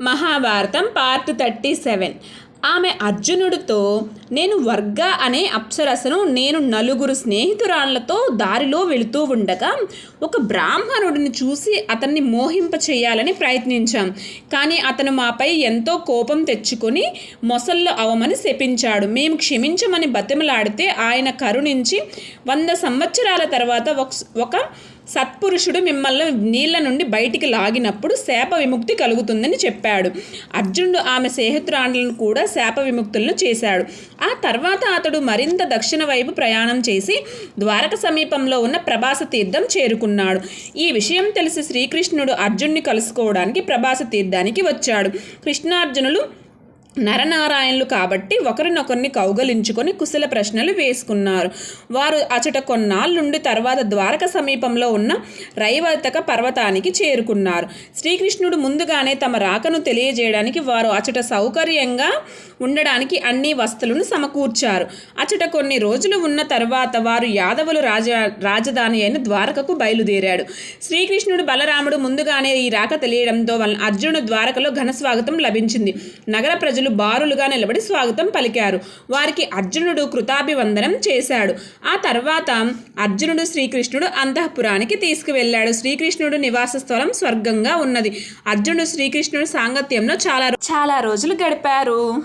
Mahabharatam part thirty seven. ఆమె అర్జునుడితో నేను వర్గ అనే అప్సరసను నేను నలుగురు స్నేహితురాళ్ళతో దారిలో వెళుతూ ఉండగా ఒక బ్రాహ్మణుడిని చూసి అతన్ని మోహింప చేయాలని ప్రయత్నించాం. కానీ అతను మాపై ఎంతో కోపం తెచ్చుకొని మొసళ్ళు అవమని శపించాడు. మేము క్షమించమని బతిమలాడితే ఆయన కరుణించి వంద సంవత్సరాల తర్వాత ఒక- ఒక సత్పురుషుడు మిమ్మల్ని నీళ్ళ నుండి బయటికి లాగినప్పుడు శాప విముక్తి కలుగుతుందని చెప్పాడు. అర్జునుడు ఆమె స్నేహితురాండ్లను కూడా శాప విముక్తులను చేశాడు. ఆ తర్వాత అతడు మరింత దక్షిణ వైపు ప్రయాణం చేసి ద్వారక సమీపంలో ఉన్న ప్రభాస తీర్థం చేరుకున్నాడు. ఈ విషయం తెలిసి శ్రీకృష్ణుడు అర్జున్ని కలుసుకోవడానికి ప్రభాస తీర్థానికి వచ్చాడు. కృష్ణార్జునులు నరనారాయణులు కాబట్టి ఒకరినొకరిని కౌగలించుకొని కుశల ప్రశ్నలు వేసుకున్నారు. వారు అచట కొన్నాళ్ళుండి తర్వాత ద్వారక సమీపంలో ఉన్న రైవర్తక పర్వతానికి చేరుకున్నారు. శ్రీకృష్ణుడు ముందుగానే తమ రాకను తెలియజేయడానికి వారు అచట సౌకర్యంగా ఉండడానికి అన్ని వస్తువులను సమకూర్చారు. అచట కొన్ని రోజులు ఉన్న తర్వాత వారు యాదవులు రాజ రాజధాని అయిన ద్వారకకు బయలుదేరాడు. శ్రీకృష్ణుడు బలరాముడు ముందుగానే ఈ రాక తెలియడంతో వలన అర్జునుడు ద్వారకలో ఘన స్వాగతం లభించింది. నగర ప్రజలు బారులుగా నిలబడి స్వాగతం పలికారు. వారికి అర్జునుడు కృతాభివందనం చేశాడు. ఆ తర్వాత అర్జునుడు శ్రీకృష్ణుడు అంతఃపురానికి తీసుకువెళ్ళాడు. శ్రీకృష్ణుడు నివాస స్థలం స్వర్గంగా ఉన్నది. అర్జునుడు శ్రీకృష్ణుడు సాంగత్యంలో చాలా చాలా రోజులు గడిపారు.